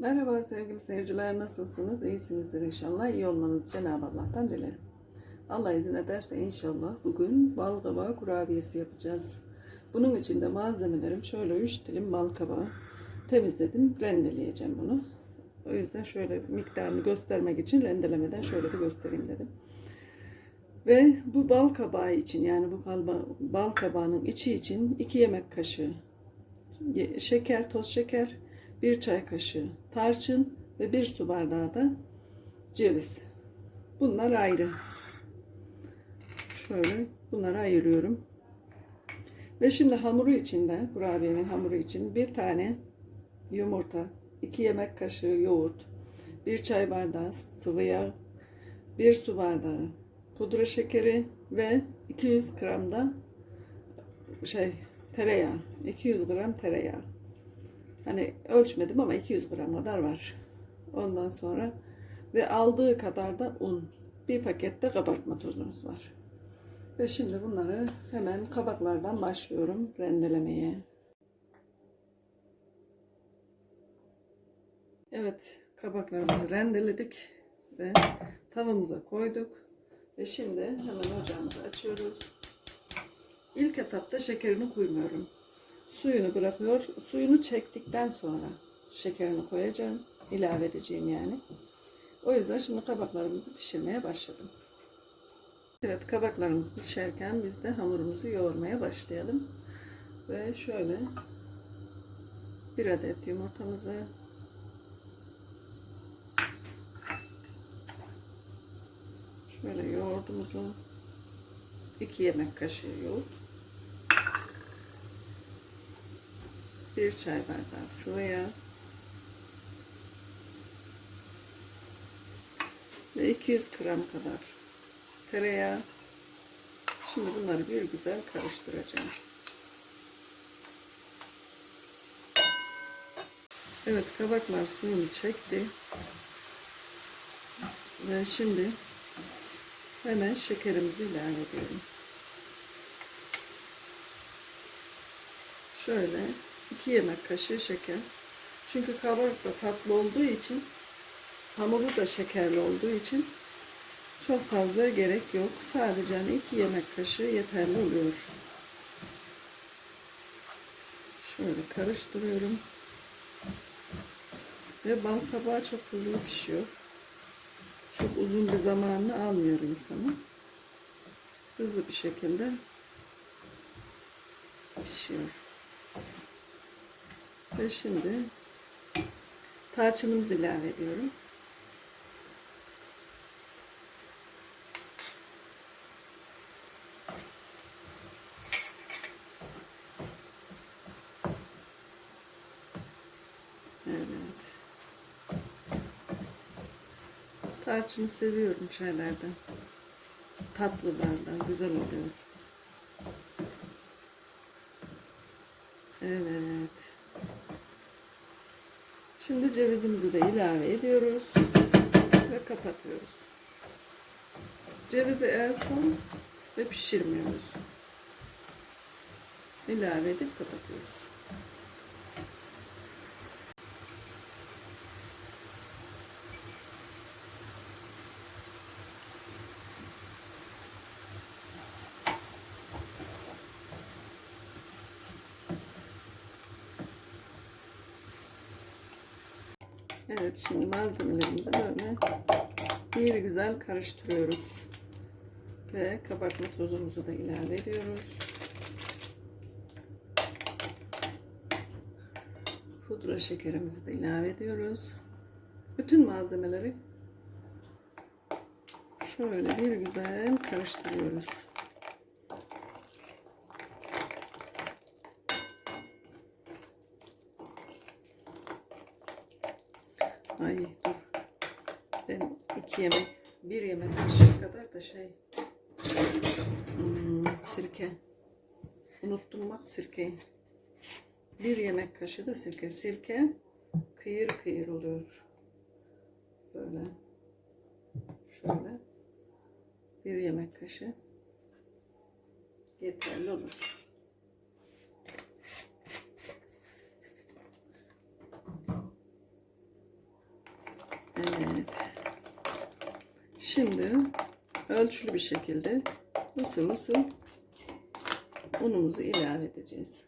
Merhaba sevgili seyirciler nasılsınız? İyisinizdir inşallah. İyi olmanızı Cenab-ı Allah'tan dilerim. Allah izin ederse inşallah bugün bal kabağı kurabiyesi yapacağız. Bunun için de malzemelerim şöyle 3 dilim bal kabağı temizledim. Rendeleyeceğim bunu. O yüzden şöyle miktarını göstermek için rendelemeden şöyle bir göstereyim dedim. Ve bu bal kabağı için yani bu bal kabağının içi için 2 yemek kaşığı şeker, toz şeker, bir çay kaşığı tarçın ve bir su bardağı da ceviz. Bunlar ayrı. Şöyle bunları ayırıyorum. Ve şimdi hamuru içinde, kurabiyenin hamuru için bir tane yumurta, iki yemek kaşığı yoğurt, bir çay bardağı sıvı yağ, bir su bardağı pudra şekeri ve 200 gram da şey tereyağı. 200 gram tereyağı. Hani ölçmedim ama 200 gram kadar var. Ondan sonra ve aldığı kadar da un. Bir pakette kabartma tozumuz var. Ve şimdi bunları hemen kabaklardan başlıyorum rendelemeye. Evet, kabaklarımızı rendeledik ve tavamıza koyduk. Ve şimdi hemen ocağımızı açıyoruz. İlk etapta şekerini koymuyorum. Suyunu bırakıyor. Suyunu çektikten sonra şekerini koyacağım. ilave edeceğim yani. O yüzden şimdi kabaklarımızı pişirmeye başladım. Evet kabaklarımız pişerken biz de hamurumuzu yoğurmaya başlayalım. Ve şöyle bir adet yumurtamızı şöyle yoğurdumuzu 2 yemek kaşığı yoğurt bir çay bardağı sıvı yağ ve 200 gram kadar tereyağı. Şimdi bunları bir güzel karıştıracağım. Evet kabaklar suyunu çekti. Ve şimdi hemen şekerimizi ilave ediyorum. Şöyle 2 yemek kaşığı şeker. Çünkü kabak da tatlı olduğu için hamuru da şekerli olduğu için çok fazla gerek yok. Sadece hani 2 yemek kaşığı yeterli oluyor. Şöyle karıştırıyorum. Ve bal kabağı çok hızlı pişiyor. Çok uzun bir zamanını almıyor insanı. Hızlı bir şekilde pişiyor. Ve şimdi tarçınımızı ilave ediyorum. Evet. Tarçını seviyorum şeylerden. Tatlılardan güzel oluyor. Evet. Şimdi cevizimizi de ilave ediyoruz ve kapatıyoruz. Cevizi en son ve pişirmiyoruz. İlave edip kapatıyoruz. Evet şimdi malzemelerimizi böyle bir güzel karıştırıyoruz. Ve kabartma tozumuzu da ilave ediyoruz. Pudra şekerimizi de ilave ediyoruz. Bütün malzemeleri şöyle bir güzel karıştırıyoruz. Ay dur. Ben iki yemek, bir yemek kaşığı kadar da şey hmm, sirke. Unuttum bak sirkeyi. Bir yemek kaşığı da sirke. Sirke kıyır kıyır oluyor. Böyle. Şöyle. Bir yemek kaşığı. Yeterli olur. Şimdi ölçülü bir şekilde usul usul unumuzu ilave edeceğiz.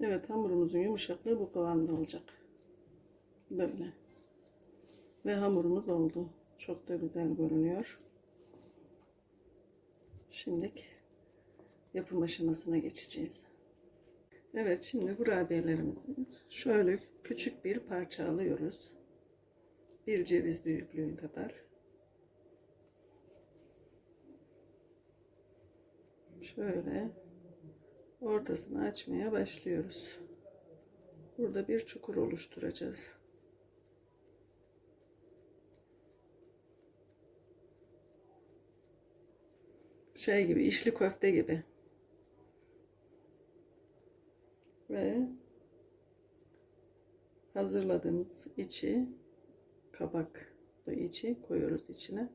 Evet hamurumuzun yumuşaklığı bu kıvamda olacak. Böyle. Ve hamurumuz oldu. Çok da güzel görünüyor. Şimdilik yapım aşamasına geçeceğiz. Evet şimdi kurabiyelerimizi şöyle küçük bir parça alıyoruz. Bir ceviz büyüklüğü kadar. Şöyle ortasını açmaya başlıyoruz. Burada bir çukur oluşturacağız. Şey gibi, içli köfte gibi. Ve hazırladığımız içi kabaklı içi koyuyoruz içine.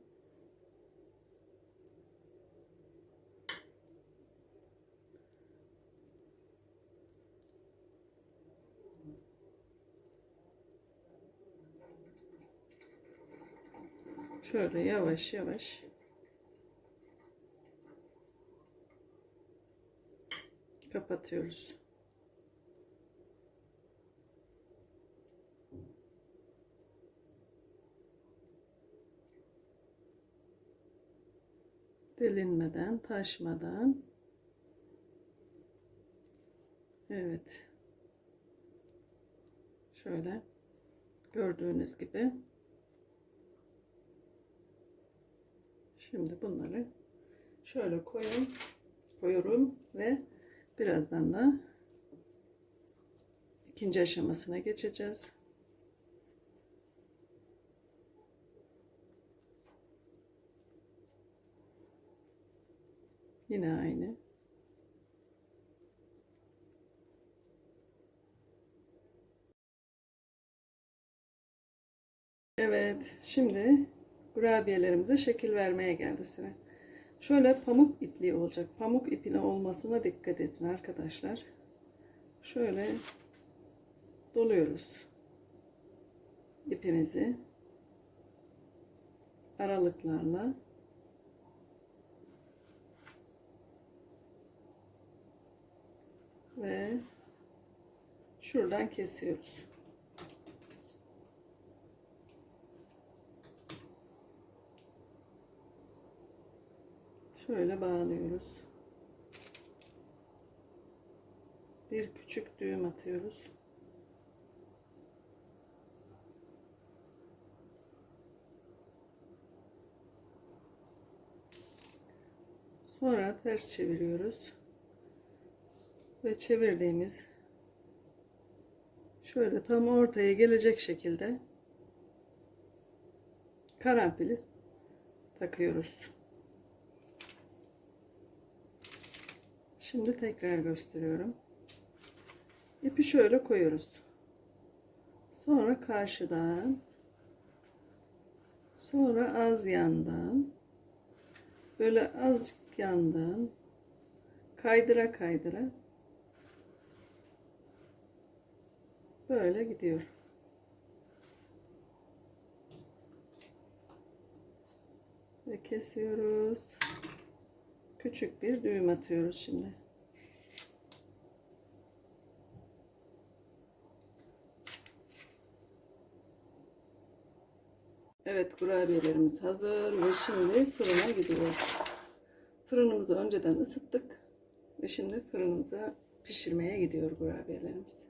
Şöyle yavaş yavaş kapatıyoruz. Delinmeden, taşmadan. Evet. Şöyle gördüğünüz gibi Şimdi bunları şöyle koyun, koyuyorum ve birazdan da ikinci aşamasına geçeceğiz. Yine aynı. Evet, şimdi kurabiyelerimize şekil vermeye geldi sıra. Şöyle pamuk ipliği olacak. Pamuk ipine olmasına dikkat edin arkadaşlar. Şöyle doluyoruz ipimizi aralıklarla ve şuradan kesiyoruz. Şöyle bağlıyoruz. Bir küçük düğüm atıyoruz. Sonra ters çeviriyoruz. Ve çevirdiğimiz şöyle tam ortaya gelecek şekilde karanfili takıyoruz. Şimdi tekrar gösteriyorum. İpi şöyle koyuyoruz. Sonra karşıdan sonra az yandan böyle azıcık yandan kaydıra kaydıra böyle gidiyor. Ve kesiyoruz. Küçük bir düğüm atıyoruz şimdi. Evet kurabiyelerimiz hazır ve şimdi fırına gidiyor. Fırınımızı önceden ısıttık ve şimdi fırınımıza pişirmeye gidiyor kurabiyelerimiz.